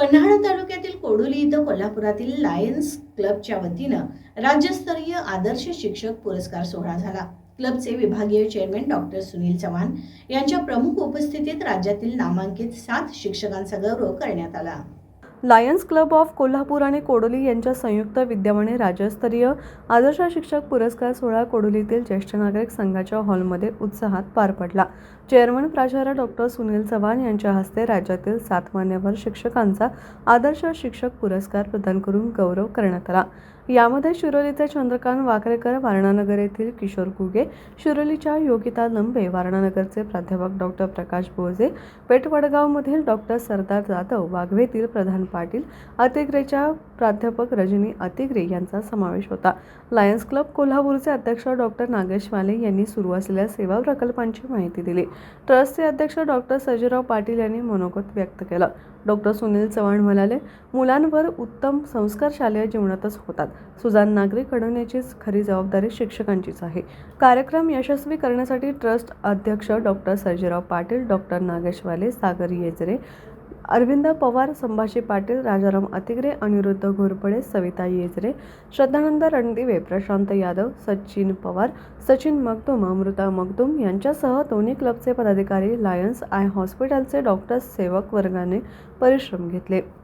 पन्हाळा तालुक्यातील कोडोली इथं कोल्हापुरातील लायन्स क्लबच्या वतीनं राज्यस्तरीय आदर्श शिक्षक पुरस्कार सोहळा झाला. क्लबचे विभागीय चेअरमॅन डॉक्टर सुनील चव्हाण यांच्या प्रमुख उपस्थितीत राज्यातील नामांकित सात शिक्षकांचा गौरव करण्यात आला. लायन्स क्लब ऑफ कोल्हापूर आणि कोडोली यांच्या संयुक्त विद्यमाने राज्यस्तरीय आदर्श शिक्षक पुरस्कार सोहळा कोडोलीतील ज्येष्ठ नागरिक संघाच्या हॉलमध्ये उत्साहात पार पडला. चेअरमन प्राचार्य डॉक्टर सुनील चव्हाण यांच्या हस्ते राज्यातील सात मान्यवर शिक्षकांचा आदर्श शिक्षक पुरस्कार प्रदान करून गौरव करण्यात आला. यामध्ये शिरोलीचे चंद्रकांत वाकरेकर वारणानगर येथील किशोर कुगे शिरोलीच्या योगिता लंबे वारणानगरचे प्राध्यापक डॉक्टर प्रकाश बोजे पेठवडगावमधील डॉक्टर सरदार जाधव वाघवेतील प्रधान पाटील अतिग्रेच्या प्राध्यापक रजनी अतिग्रे यांचा समावेश होता. लायन्स क्लब कोल्हापूरचे अध्यक्ष डॉक्टर नागेशवाले यांनी सुरू असलेल्या सेवा प्रकल्पांची माहिती दिली. ट्रस्टचे अध्यक्ष डॉक्टर सजीराव पाटील यांनी मनोगत व्यक्त केलं. डॉक्टर सुनील चव्हाण म्हणाले मुलांवर उत्तम संस्कार शालेय जीवनातच होतात. सुजान नागरिक घडवण्याचीच खरी जबाबदारी शिक्षकांचीच आहे. कार्यक्रम यशस्वी करण्यासाठी ट्रस्ट अध्यक्ष डॉक्टर सर्जेराव पाटील डॉक्टर नागेश वाले सागर येजरे अरविंद पवार संभाजी पाटील राजाराम अतिग्रे अनिरुद्ध घोरपडे सविता येजरे श्रद्धानंद रणदिवे प्रशांत यादव सचिन पवार सचिन मगदुम अमृता मगदूम यांच्यासह दोन्ही क्लबचे पदाधिकारी लायन्स आय हॉस्पिटलचे डॉक्टर्स सेवक वर्गाने परिश्रम घेतले.